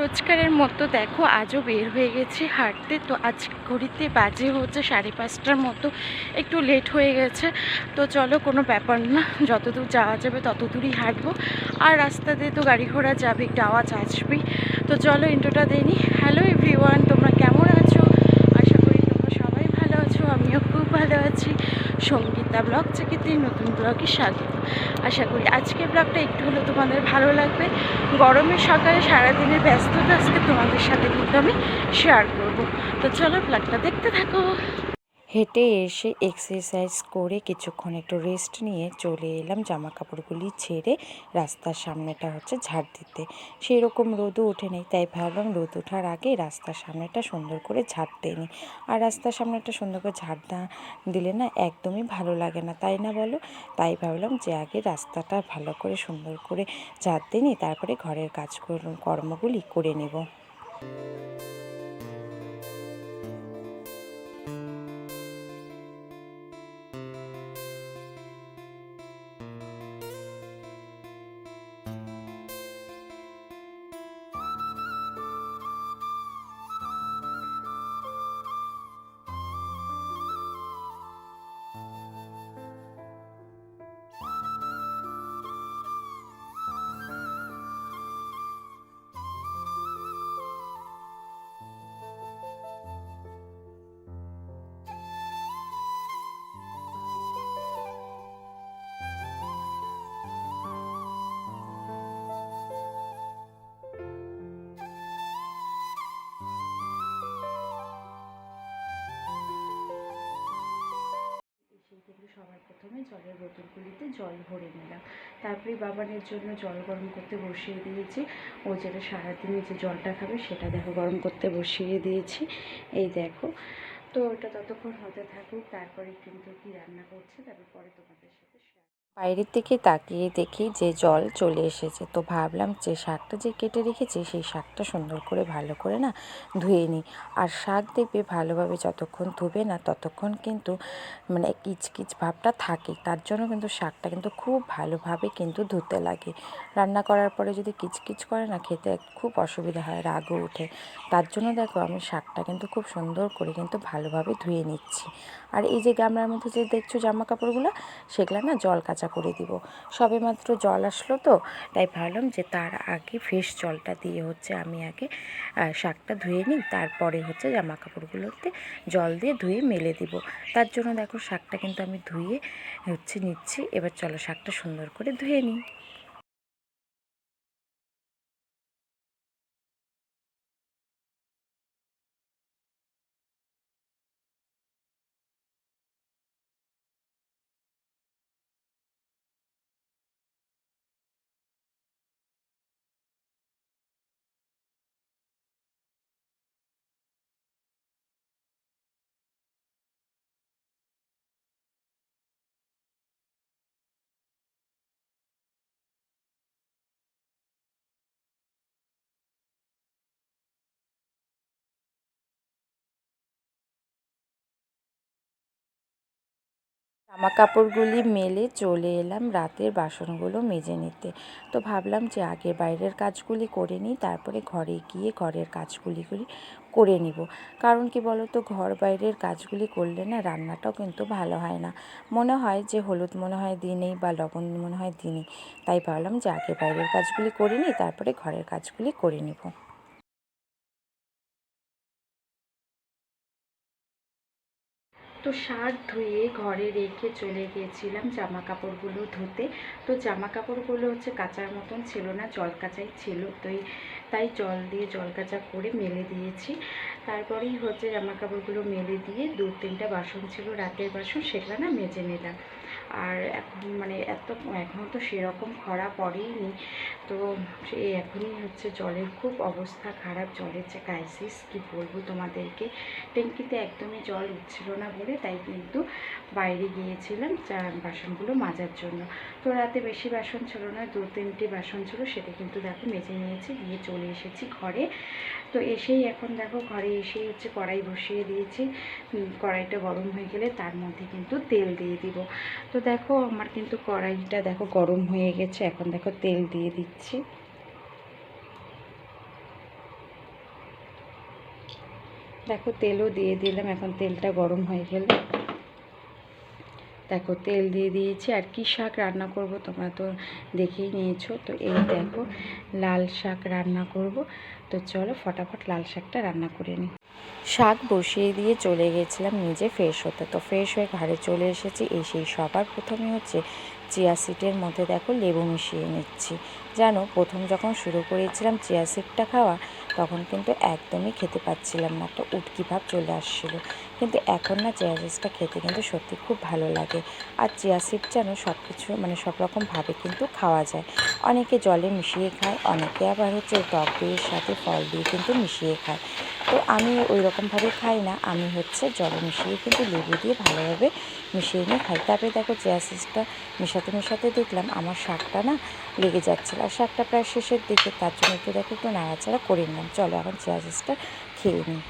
রোজকারের মতো দেখো, আজও বের হয়ে গেছি হাঁটতে। তো আজ ঘড়িতে বাজে হচ্ছে সাড়ে পাঁচটার মতো, একটু লেট হয়ে গেছে। তো চলো, কোনো ব্যাপার না, যতদূর যাওয়া যাবে তত দূরই হাঁটবো। আর রাস্তা দিয়ে তো গাড়ি ঘোড়া যাবে, একটু আওয়াজ আসবেই। তো চলো ইন্টোটা দিয়ে নিই হ্যালো এভরিওয়ান তোমরা কেমন আছো? আশা করি তোমরা সবাই ভালো আছো, আমিও খুব ভালো আছি। সঙ্গীতা ব্লগ চাকিতেই নতুন ব্লগে স্বাগত। আশা করি আজকের ব্লগটা একটু হলেও তোমাদের ভালো লাগবে। গরমের সকালে সারাদিনের ব্যস্ততা আজকে তোমাদের সাথে কিন্তু আমি শেয়ার করব। তো চলো ব্লগটা দেখতে থাকো। হেঁটে এসে এক্সারসাইজ করে কিছুক্ষণ একটু রেস্ট নিয়ে চলে এলাম। জামা কাপড়গুলি ছেড়ে রাস্তার সামনেটা হচ্ছে ঝাড় দিতে। সেই রকম রোদও ওঠে নেই তাই ভাবলাম রোদ ওঠার আগে রাস্তার সামনেটা সুন্দর করে ঝাড় দিয়ে নিই। আর রাস্তার সামনেটা সুন্দর করে ঝাড় না দিলে না একদমই ভালো লাগে না, তাই না বলো? তাই ভাবলাম যে আগে রাস্তাটা ভালো করে সুন্দর করে ঝাড় দিয়ে নিই, তারপরে ঘরের কাজ কর্মগুলি করে নেব। বোতলগুলিতে জল ভরে নিলাম। তারপরে বাবানের জন্য জল গরম করতে বসিয়ে দিয়েছি। ও যেটা সারাদিনে যে জলটা খাবে সেটা দেখো গরম করতে বসিয়ে দিয়েছি। এই দেখো। তো ওটা ততক্ষণ হতে থাকুক, তারপরে কিন্তু কি রান্না করছে, তারপর পরে তোমাদের সাথে বাইরের দিকে তাকিয়ে দেখি যে জল চলে এসেছে। তো ভাবলাম যে শাকটা যে কেটে রেখেছি, সেই শাকটা সুন্দর করে ভালো করে না ধুয়ে নিই। আর শাক দেখবে ভালোভাবে যতক্ষণ ধুবে না, ততক্ষণ কিন্তু মানে কিচকিচ ভাবটা থাকে। তার জন্য কিন্তু শাকটা কিন্তু খুব ভালোভাবে কিন্তু ধুতে লাগে। রান্না করার পরে যদি কিচকিচ করে না, খেতে খুব অসুবিধা হয়, রাগও ওঠে। তার জন্য দেখো আমি শাকটা কিন্তু খুব সুন্দর করে কিন্তু ভালোভাবে ধুয়ে নিচ্ছি। আর এই যে গামলার মধ্যে যে দেখছ জামা কাপড়গুলো সেগুলো না জল কাঁচা করে দিব। সবে মাত্র জল আসলো তো, তাই ভাবলাম যে তার আগে ফ্রেশ জলটা দিয়ে হচ্ছে আমি আগে শাকটা ধুয়ে নিই, তারপরে হচ্ছে জামা কাপড়গুলোতে জল দিয়ে ধুয়ে মেলে দিব। তার জন্য দেখো শাকটা কিন্তু আমি ধুয়ে হচ্ছে নিচ্ছি, এবার চলো শাকটা সুন্দর করে ধুয়ে নিই। জামা কাপড়গুলি মেলে চলে এলাম রাতের বাসনগুলো মেজে নিতে। তো ভাবলাম যে আগে বাইরের কাজগুলি করে নিই, তারপরে ঘরে গিয়ে ঘরের কাজগুলি গুলি করে নিব। কারণ কি বলো তো ঘর বাইরের কাজগুলি করলে না রান্নাটাও কিন্তু ভালো হয় না। মনে হয় যে হলুদ মনে হয় দিনেই বা লবণ মনে হয় দিনেই। তাই ভাবলাম যে আগে বাইরের কাজগুলি করে নিই, তারপরে ঘরের কাজগুলি করে নিব। তো শার্ট ধুয়ে ঘরে রেখে চলে গিয়েছিলাম জামা কাপড়গুলো ধুতে। তো জামা কাপড়গুলো হচ্ছে কাচার মতন ছিল না, জল কাচাই ছিল। তো তাই জল দিয়ে জল কাচা করে মেলে দিয়েছি। তারপরেই হচ্ছে জামা কাপড়গুলো মেলে দিয়ে দু তিনটা বাসন ছিল, রাতের বাসন, সেগুলো না মেজে নিলাম। আর এখন মানে এত এখনও তো সেরকম খরা পড়েইনি। তো সে এখনই হচ্ছে জলের খুব অবস্থা খারাপ জলের যে ক্রাইসিস কী বলব তোমাদেরকে? ট্যাঙ্কিতে একদমই জল উঠছিল না বলে, তাই কিন্তু বাইরে গিয়েছিলাম বাসনগুলো মাজার জন্য। তো রাতে বেশি বাসন ছিল না, দু তিনটে বাসন ছিল, সেটা কিন্তু দেখো মেজে নিয়েছি গিয়ে চলে এসেছি ঘরে। তো এসেই এখন দেখো ঘরে এসেই হচ্ছে কড়াই বসিয়ে দিয়েছি। কড়াইটা গরম হয়ে গেলে তার মধ্যে কিন্তু তেল দিয়ে দিব। তো দেখো আমার কিন্তু কড়াইটা দেখো গরম হয়ে গেছে, এখন দেখো তেল দিয়ে দিচ্ছি। দেখো তেলও দিয়ে দিলাম, এখন তেলটা গরম হয়ে গেলে দেখো, তেল দিয়ে দিয়েছি। আর কি শাক রান্না করব তোমরা তো দেখেই নিয়েছো। তো এই দেখো, লাল শাক রান্না করব। তো চলো ফটাফট লাল শাকটা রান্না করে নিই। শাক বসিয়ে দিয়ে চলে গেছিলাম নিজে ফ্রেশ হতে। তো ফ্রেশ হয়ে ঘরে চলে এসেছি। এসেই সবার প্রথমে হচ্ছে চিয়া সিটের মধ্যে দেখো লেবু মিশিয়ে নিচ্ছি। জানো, প্রথম যখন শুরু করেছিলাম, চিয়া সিডটা খাওয়া তখন কিন্তু একদমই খেতে পাচ্ছিলাম না। একটা উটকি ভাব চলে আসছিল। কিন্তু এখন না চিয়া সিডসটা খেতে কিন্তু সত্যি খুব ভালো লাগে। আর চিয়া সিড যেন সব কিছু মানে সব রকমভাবে কিন্তু খাওয়া যায়। অনেকে জলে মিশিয়ে খায়, অনেকে আবার হচ্ছে টক দইয়ের সাথে ফল দিয়ে কিন্তু মিশিয়ে খায়। তো আমি ওই রকমভাবে খাই না। আমি হচ্ছে জলে মিশিয়ে কিন্তু লেবু দিয়ে ভালোভাবে মিশিয়ে নিয়ে খাই। তারপরে দেখো চেয়া সিডসটা মেশাতে মেশাতে দেখলাম আমার শাকটা না লেগে যাচ্ছিল। আর শাকটা প্রায় শেষের দিকে, তার জন্য একটু দেখো একটু নাড়াচাড়া করে নিলাম। চলো এখন চেয়া সিডসটা খেয়ে নিই।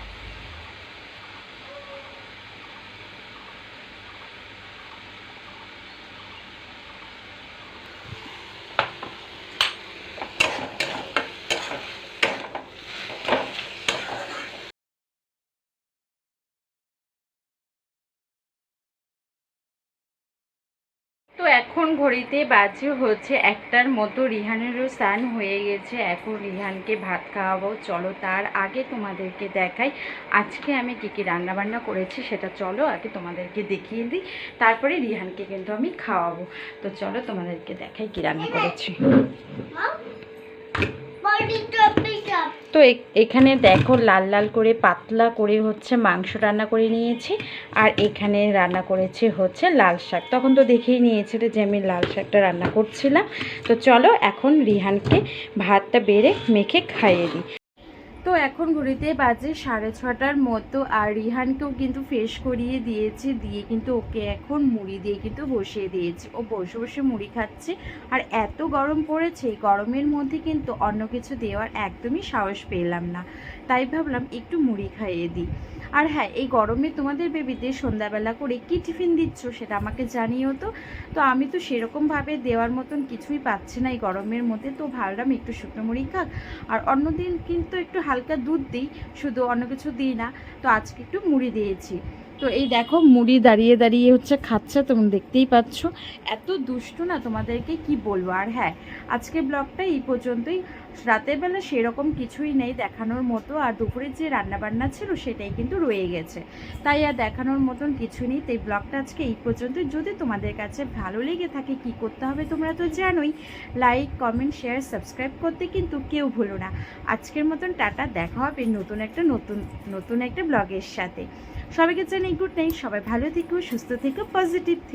তো এখন ঘড়িতে বাজে হচ্ছে একটার মতো। রিহানেরও স্নান হয়ে গেছে। এখন রিহানকে ভাত খাওয়াবো। চলো তার আগে তোমাদেরকে দেখাই আজকে আমি কী কী রান্নাবান্না করেছি, সেটা চলো আগে তোমাদেরকে দেখিয়ে দিই। তারপরে রিহানকে কিন্তু আমি খাওয়াবো। তো চলো তোমাদেরকে দেখাই কী রান্না করেছি। তো এখানে দেখো লাল লাল করে পাতলা করে হচ্ছে মাংস রান্না করে নিয়েছি, আর এখানে রান্না করেছি হচ্ছে লাল শাক। তখন তো দেখেই নিয়েছিলে যে আমি লাল শাকটা রান্না করছিলাম। তো চলো এখন রিহানকে ভাতটা বেড়ে মেখে খাইয়ে দিই। এখন ঘড়িতে বাজে সাড়ে ছটার মতো আর রিহানকেও কিন্তু ফেস করিয়ে দিয়েছে, দিয়ে কিন্তু ওকে এখন মুড়ি দিয়ে কিন্তু বসিয়ে দিয়েছে। ও বসে বসে মুড়ি খাচ্ছে আর এত গরম পড়েছে গরমের মধ্যে কিন্তু অন্য কিছু দেওয়ার একদমই সাহস পেলাম না। তাই ভাবলাম একটু মুড়ি খাইয়ে দিই। আর হ্যাঁ এই গরমে তোমাদের বেবিতে সন্ধ্যাবেলা করে কি টিফিন দিচ্ছ সেটা আমাকে জানিও তো। তো আমি তো সেরকমভাবে দেওয়ার মতন কিছুই পাচ্ছি না এই গরমের মধ্যে। তো ভাবলাম একটু শুকনো মুড়ি খাক। আর অন্যদিন কিন্তু একটু হালকা দুধ দিই, শুধু অন্য কিছু দিই না। তো আজকে একটু মুড়ি দিয়েছি। তো এই দেখো, মুড়ি দাঁড়িয়ে দাঁড়িয়ে হচ্ছে খাচ্ছে, তোমরা দেখতেই পাচ্ছ। এত দুষ্টু না তোমাদেরকে কি বলব? আর হ্যাঁ আজকে ব্লগটা এই পর্যন্তই। রাতের বেলা সেরকম কিছুই নেই দেখানোর মতো, আর দুপুরের যে রান্নাবান্না ছিল সেটাই কিন্তু রয়ে গেছে। তাই আর দেখানোর মতন কিছু নেই। তাই ব্লগটা আজকে এই পর্যন্তই। যদি তোমাদের কাছে ভালো লেগে থাকে, কি করতে হবে তোমরা তো জানোই। লাইক কমেন্ট শেয়ার সাবস্ক্রাইব করতে কিন্তু কেউ ভুলো না। আজকের মতন টাটা, দেখা হবে নতুন একটা নতুন নতুন একটা ব্লগের সাথে। সবাইকে জানাই গুড নাইট সবাই ভালো থেকো, সুস্থ থেকো পজিটিভ থেকো।